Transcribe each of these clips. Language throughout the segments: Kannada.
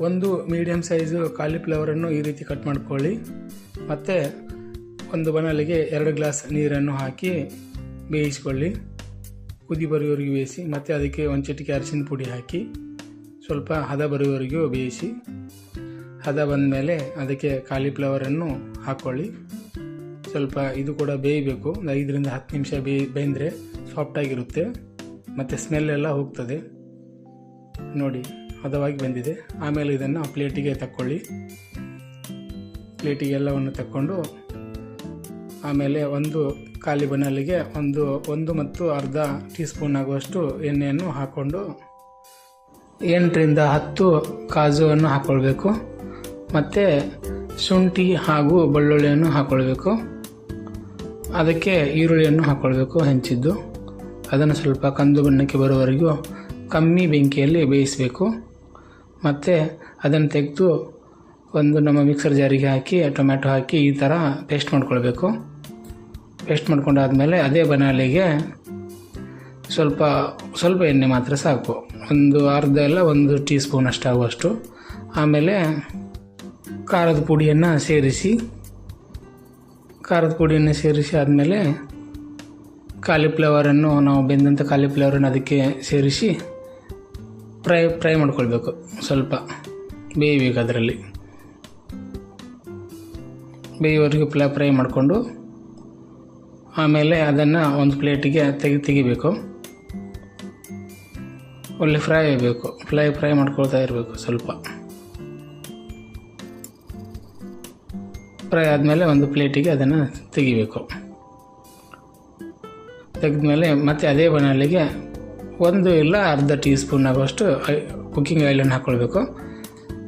ಒಂದು ಮೀಡಿಯಮ್ ಸೈಜು ಕಾಲಿಫ್ಲವರನ್ನು ಈ ರೀತಿ ಕಟ್ ಮಾಡ್ಕೊಳ್ಳಿ. ಮತ್ತು ಒಂದು ಬನಲಿಗೆ ಎರಡು ಗ್ಲಾಸ್ ನೀರನ್ನು ಹಾಕಿ ಬೇಯಿಸ್ಕೊಳ್ಳಿ. ಕುದಿ ಬರುವವರೆಗೂ ಬೇಯಿಸಿ, ಮತ್ತು ಅದಕ್ಕೆ ಒಂದು ಚಿಟಿಕೆ ಅರಿಶಿನ ಪುಡಿ ಹಾಕಿ ಸ್ವಲ್ಪ ಹದ ಬರುವವರೆಗೂ ಬೇಯಿಸಿ, ಹದ ಬಂದ ಮೇಲೆ ಅದಕ್ಕೆ ಕಾಲಿಫ್ಲವರನ್ನು ಹಾಕ್ಕೊಳ್ಳಿ ಸ್ವಲ್ಪ ಇದು ಕೂಡ ಬೇಯಬೇಕು. ಒಂದು ಐದರಿಂದ ಹತ್ತು ನಿಮಿಷ ಬೇಯ್, ಬೆಂದರೆ ಸಾಫ್ಟಾಗಿರುತ್ತೆ ಮತ್ತು ಸ್ಮೆಲ್ ಎಲ್ಲ ಹೋಗ್ತದೆ. ನೋಡಿ. ಹದವಾಗಿ ಬಂದಿದೆ. ಆಮೇಲೆ ಇದನ್ನು ಪ್ಲೇಟಿಗೆ ತಕ್ಕೊಳ್ಳಿ. ಪ್ಲೇಟಿಗೆ ಎಲ್ಲವನ್ನು ತಕ್ಕೊಂಡು, ಆಮೇಲೆ ಒಂದು ಖಾಲಿ ಬನಲಿಗೆ ಒಂದು ಒಂದು ಮತ್ತು ಅರ್ಧ ಟೀ ಸ್ಪೂನ್ ಆಗುವಷ್ಟು ಎಣ್ಣೆಯನ್ನು ಹಾಕ್ಕೊಂಡು ಎಂಟರಿಂದ ಹತ್ತು ಕಾಜುವನ್ನು ಹಾಕ್ಕೊಳ್ಬೇಕು ಮತ್ತು ಶುಂಠಿ ಹಾಗೂ ಬೆಳ್ಳುಳ್ಳಿಯನ್ನು ಹಾಕ್ಕೊಳ್ಬೇಕು ಅದಕ್ಕೆ ಈರುಳ್ಳಿಯನ್ನು ಹಾಕ್ಕೊಳ್ಬೇಕು ಹೆಂಚಿದ್ದು. ಅದನ್ನು ಸ್ವಲ್ಪ ಕಂದು ಬಣ್ಣಕ್ಕೆ ಬರುವವರೆಗೂ ಕಮ್ಮಿ ಬೆಂಕಿಯಲ್ಲಿ ಬೇಯಿಸಬೇಕು. ಮತ್ತು ಅದನ್ನು ತೆಗೆದು ಒಂದು ನಮ್ಮ ಮಿಕ್ಸರ್ ಜಾರಿಗೆ ಹಾಕಿ ಟೊಮ್ಯಾಟೊ ಹಾಕಿ ಈ ಥರ ಪೇಸ್ಟ್ ಮಾಡ್ಕೊಳ್ಬೇಕು. ಪೇಸ್ಟ್ ಮಾಡ್ಕೊಂಡಾದಮೇಲೆ ಅದೇ ಬನಾಲಿಗೆ ಸ್ವಲ್ಪ ಸ್ವಲ್ಪ ಎಣ್ಣೆ ಮಾತ್ರ ಸಾಕು. ಒಂದು ಅರ್ಧ ಎಲ್ಲ ಒಂದು ಟೀ ಸ್ಪೂನ್ ಅಷ್ಟಾಗುವಷ್ಟು ಆಮೇಲೆ ಖಾರದ ಪುಡಿಯನ್ನು ಸೇರಿಸಿ, ಖಾರದ ಪುಡಿಯನ್ನು ಸೇರಿಸಿ ಆದಮೇಲೆ ಕಾಲಿಫ್ಲವರನ್ನು ನಾವು ಬೆಂದಂಥ ಕಾಲಿಫ್ಲವರನ್ನು ಅದಕ್ಕೆ ಸೇರಿಸಿ ಫ್ರೈ ಫ್ರೈ ಮಾಡ್ಕೊಳ್ಬೇಕು. ಸ್ವಲ್ಪ ಬೇಯಬೇಕು ಅದರಲ್ಲಿ. ಬೇಯುವವರೆಗೂ ಪ್ಲ ಫ್ರೈ ಮಾಡಿಕೊಂಡು ಆಮೇಲೆ ಅದನ್ನು ಒಂದು ಪ್ಲೇಟಿಗೆ ತೆಗೆ, ತೆಗಿಬೇಕು. ಒಳ್ಳೆ ಫ್ರೈ ಆಗಬೇಕು. ಫ್ರೈ ಫ್ರೈ ಮಾಡ್ಕೊಳ್ತಾ ಇರಬೇಕು ಸ್ವಲ್ಪ. ಫ್ರೈ ಆದಮೇಲೆ ಒಂದು ಪ್ಲೇಟಿಗೆ ಅದನ್ನು ತೆಗಿಬೇಕು. ತೆಗೆದ ಮೇಲೆ ಮತ್ತೆ ಅದೇ ಬನಾಲಿಗೆ ಒಂದು ಇಲ್ಲ, ಅರ್ಧ ಟೀ ಸ್ಪೂನ್ ಆಗುವಷ್ಟು ಕುಕ್ಕಿಂಗ್ ಆಯಿಲನ್ನು ಹಾಕ್ಕೊಳ್ಬೇಕು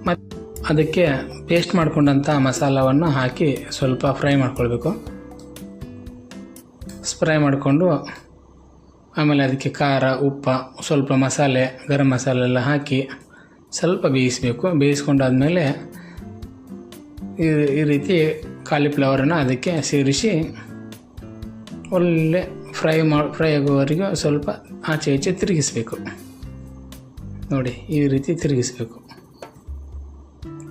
ಮತ್ತು ಅದಕ್ಕೆ ಪೇಸ್ಟ್ ಮಾಡಿಕೊಂಡಂಥ ಮಸಾಲವನ್ನು ಹಾಕಿ ಸ್ವಲ್ಪ ಫ್ರೈ ಮಾಡ್ಕೊಳ್ಬೇಕು. ಸ್ಪ್ರೈ ಮಾಡಿಕೊಂಡು ಆಮೇಲೆ ಅದಕ್ಕೆ ಖಾರ, ಉಪ್ಪ, ಸ್ವಲ್ಪ ಮಸಾಲೆ, ಗರಂ ಮಸಾಲೆ ಎಲ್ಲ ಹಾಕಿ ಸ್ವಲ್ಪ ಬೇಯಿಸಬೇಕು. ಬೇಯಿಸ್ಕೊಂಡಾದಮೇಲೆ ಈ ರೀತಿ ಕಾಲಿಫ್ಲವರನ್ನು ಅದಕ್ಕೆ ಸೇರಿಸಿ ಒಳ್ಳೆ ಫ್ರೈ ಮಾಡಿ ಫ್ರೈ ಆಗುವವರೆಗೂ ಸ್ವಲ್ಪ ಆಚೆ ಈಚೆ ತಿರುಗಿಸ್ಬೇಕು. ನೋಡಿ, ಈ ರೀತಿ ತಿರುಗಿಸ್ಬೇಕು.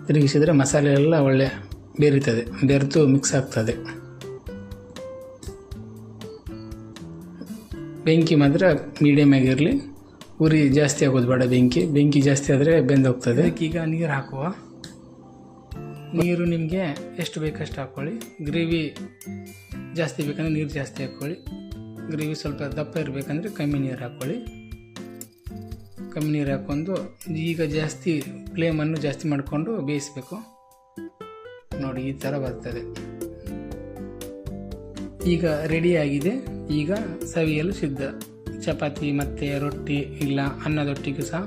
ತಿರುಗಿಸಿದರೆ ಮಸಾಲೆ ಎಲ್ಲ ಒಳ್ಳೆ ಬೇರಿತದೆ ಬೆರೆತು ಮಿಕ್ಸ್ ಆಗ್ತದೆ. ಬೆಂಕಿ ಮಾತ್ರ ಮೀಡಿಯಮ್ ಆಗಿರಲಿ, ಉರಿ ಜಾಸ್ತಿ ಆಗೋದು ಬೇಡ ಬೆಂಕಿ ಬೆಂಕಿ ಜಾಸ್ತಿ ಆದರೆ ಬೆಂದೋಗ್ತದೆ. ಈಗ ನೀರು ಹಾಕುವ. ನೀರು ನಿಮಗೆ ಎಷ್ಟು ಬೇಕಷ್ಟು ಹಾಕ್ಕೊಳ್ಳಿ ಗ್ರೇವಿ ಜಾಸ್ತಿ ಬೇಕಂದ್ರೆ ನೀರು ಜಾಸ್ತಿ ಹಾಕ್ಕೊಳ್ಳಿ ಗ್ರೇವಿ ಸ್ವಲ್ಪ ದಪ್ಪ ಇರಬೇಕಂದ್ರೆ ಕಮ್ಮಿ ನೀರು ಹಾಕ್ಕೊಳ್ಳಿ. ಕಮ್ಮಿ ನೀರು ಹಾಕ್ಕೊಂಡು ಈಗ ಜಾಸ್ತಿ ಫ್ಲೇಮನ್ನು ಜಾಸ್ತಿ ಮಾಡಿಕೊಂಡು ಬೇಯಿಸಬೇಕು. ನೋಡಿ ಈ ಥರ ಬರ್ತದೆ. ಈಗ ರೆಡಿಯಾಗಿದೆ ಈಗ ಸವಿಯಲು ಸಿದ್ಧ. ಚಪಾತಿ, ಮತ್ತು ರೊಟ್ಟಿ ಇಲ್ಲ ಅನ್ನದೊಟ್ಟಿಗೂ ಸಹ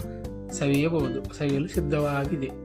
ಸವಿಯಬಹುದು. ಸವಿಯಲು ಸಿದ್ಧವಾಗಿದೆ.